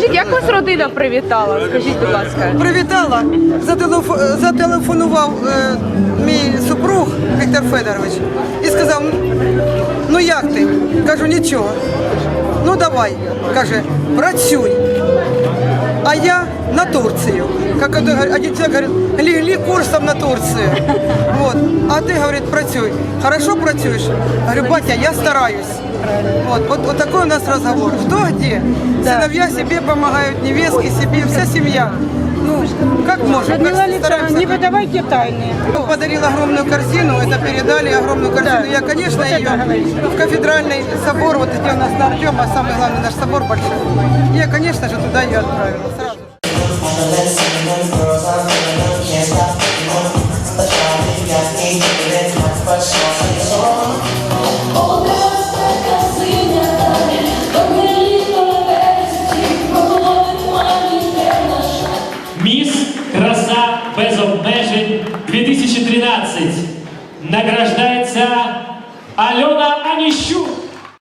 Скажіть, як вас родина привітала? Скажіть, будь ласка. Привітала, зателеф- зателефонував е, мій супруг Віктор Федорович і сказав: ну як ти? Кажу, нічого. Ну давай, каже, працюй. А я на Турцию. Как один человек говорит, легли курсом на Турцию. Вот. А ты, говорит, працюй. Хорошо працюешь? Говорю, батя, я стараюсь. Вот, вот, вот такой у нас разговор. Кто где? Сыновья себе помогают, невестки себе, вся семья. Ну, как можем, Людмила Александровна, не выдавайте тайны. Подарил огромную корзину, это передали огромную корзину. Я, конечно, ее в кафедральный собор, вот где у нас на Артема, самый главный наш собор большой. Я, конечно же, туда ее отправила Міс Краса без обмежень 2013 награждається Альона Аніщук.